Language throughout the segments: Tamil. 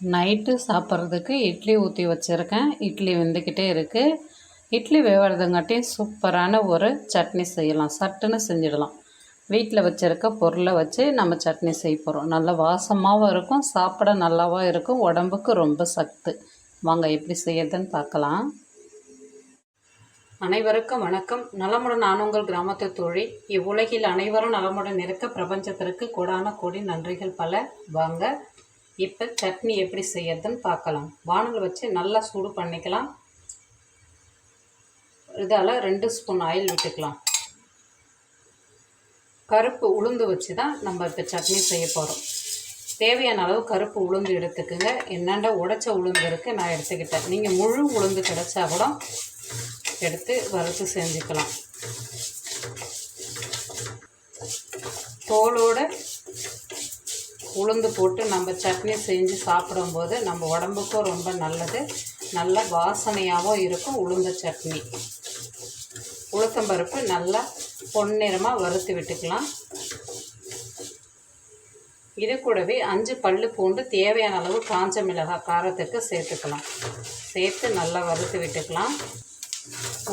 நைட்டு சாப்பிட்றதுக்கு இட்லி ஊற்றி வச்சுருக்கேன். இட்லி வெந்துக்கிட்டே இருக்குது இட்லி வேவறதுங்காட்டியும் சூப்பரான ஒரு சட்னி செய்யலாம். சட்டுன்னு செஞ்சிடலாம். வீட்டில் வச்சுருக்க பொருளை வச்சு நம்ம சட்னி செய்ய போகிறோம் நல்ல வாசமாகவும் இருக்கும் சாப்பிட நல்லாவும் இருக்கும் உடம்புக்கு ரொம்ப சத்து. வாங்க எப்படி செய்யறதுன்னு பார்க்கலாம். அனைவருக்கும் வணக்கம். நலமுடன் நான் உங்கள் கிராமத்து தோழி. இவ்வுலகில் அனைவரும் நலமுடன் இருக்க பிரபஞ்சத்திற்கு கோடான கோடி நன்றிகள் பல. வாங்க இப்போ சட்னி எப்படி செய்யறதுன்னு பார்க்கலாம். வானல் வச்சு நல்லா சூடு பண்ணிக்கலாம். இதால் ரெண்டு ஸ்பூன் ஆயில் விட்டுக்கலாம். கருப்பு உளுந்து வச்சு தான் நம்ம இப்போ சட்னி செய்ய போகிறோம் தேவையான அளவு கருப்பு உளுந்து எடுத்துக்கோங்க. என்னென்ன உடைச்ச உளுந்து இருக்குது நான் எடுத்துக்கிட்டேன். நீங்கள் முழு உளுந்து கிடச்சா கூட எடுத்து வறுத்து செஞ்சுக்கலாம். தோலோட உளுந்து போட்டு நம்ம சட்னி செஞ்சு சாப்பிடும்போது நம்ம உடம்புக்கும் ரொம்ப நல்லது. நல்ல வாசனையாகவும் இருக்கும் உளுந்த சட்னி. உளுத்தம்பருப்பு நல்லா பொன்னிறமாக வறுத்து விட்டுக்கலாம். இது கூடவே அஞ்சு பல்லு பூண்டு தேவையான அளவு காஞ்ச மிளகாய் காரத்துக்கு சேர்த்துக்கலாம். சேர்த்து நல்லா வறுத்து விட்டுக்கலாம்.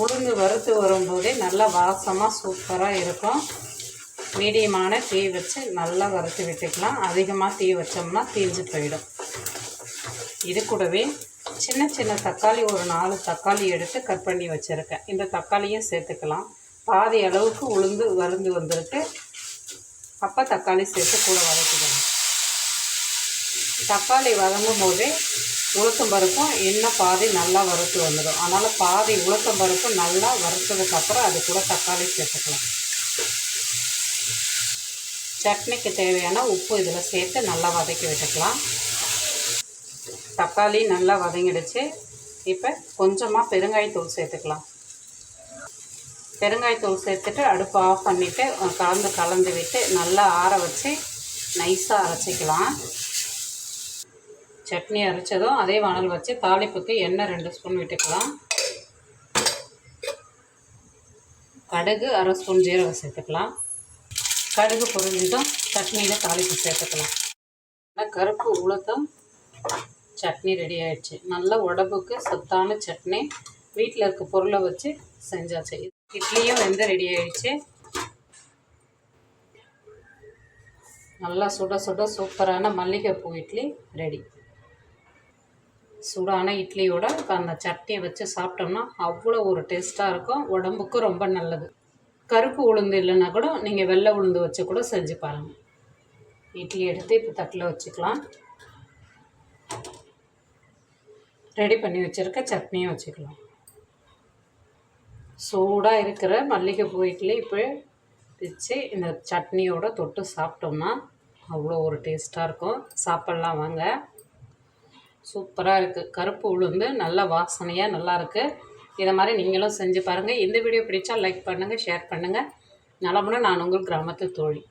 உளுந்து வறுத்து வரும்போதே நல்லா வாசமாக சூப்பராக இருக்கும். மீடியமான தீ வச்சு நல்லா வறுத்து விட்டுக்கலாம். அதிகமாக தீ வச்சோம்னா தீஞ்சு போயிடும். இது கூடவே சின்ன சின்ன தக்காளி ஒரு நாலு தக்காளி எடுத்து கட் பண்ணி வச்சுருக்கேன். இந்த தக்காளியும் சேர்த்துக்கலாம். பாதி அளவுக்கு உளுந்து வருந்து வந்துருக்கு. அப்போ தக்காளி சேர்த்து கூட வதக்கிக்கலாம். தக்காளி வதங்கும் போதே உளுத்தம் பருப்பும் இன்னும் பாதி நல்லா வறுத்து வந்துடும். அதனால் பாதி உளுத்தம் பருப்பு நல்லா வறுத்ததுக்கப்புறம் அது கூட தக்காளி சேர்த்துக்கலாம். சட்னிக்கு தேவையான உப்பு இதில் சேர்த்து நல்லா வதக்கி விட்டுக்கலாம். தக்காளி நல்லா வதங்கிடுச்சு. இப்போ கொஞ்சமாக பெருங்காயத்தூள் சேர்த்துக்கலாம். பெருங்காயத்தூள் சேர்த்துட்டு அடுப்பு ஆஃப் பண்ணிவிட்டு கலந்து கலந்து விட்டு நல்லா ஆற வச்சு நைஸாக அரைச்சிக்கலாம். சட்னி அரைச்சதும் அதே வானல் வச்சு தாளிப்புக்கு எண்ணெய் ரெண்டு ஸ்பூன் விட்டுக்கலாம். கடுகு அரை ஸ்பூன் ஜீரகம் சேர்த்துக்கலாம். கடுகு பொரிஞ்சதும் சட்னியில் தாளிப்பு சேர்த்துக்கலாம். கருப்பு உளுத்தம். சட்னி ரெடி ஆயிடுச்சு. நல்ல உடம்புக்கு சத்தான சட்னி. வீட்டில் இருக்க பொருளை வச்சு செஞ்சாச்சு. இட்லியும் வெந்து ரெடி ஆயிடுச்சு. நல்லா சுட சுட சூப்பரான மல்லிகைப்பூ இட்லி ரெடி சுடான இட்லியோட அந்த சட்னியை வச்சு சாப்பிட்டோம்னா அவ்வளோ ஒரு டேஸ்ட்டாக இருக்கும். உடம்புக்கு ரொம்ப நல்லது. கருப்பு உளுந்து இல்லைன்னா கூட நீங்கள் வெள்ளை உளுந்து வச்சு கூட செஞ்சு பாருங்கள் இட்லி எடுத்து இப்போ தட்டில் வச்சுக்கலாம். ரெடி பண்ணி வச்சுருக்க சட்னியும் வச்சுக்கலாம். சூடாக இருக்கிற மல்லிகைப்பூ இட்லி இப்போ வச்சு இந்த சட்னியோட தொட்டு சாப்பிட்டோம்னா அவ்வளோ ஒரு டேஸ்ட்டாக இருக்கும். சாப்பிட்லாம் வாங்க. சூப்பராக இருக்குது கருப்பு உளுந்து நல்ல வாசனையாக நல்லாயிருக்கு இதை மாதிரி நீங்களும் செஞ்சு பாருங்கள் இந்த வீடியோ பிடிச்சா லைக் பண்ணுங்கள் ஷேர் பண்ணுங்கள் நலமுடன் நான் உங்கள் கிராமத்து தோழி.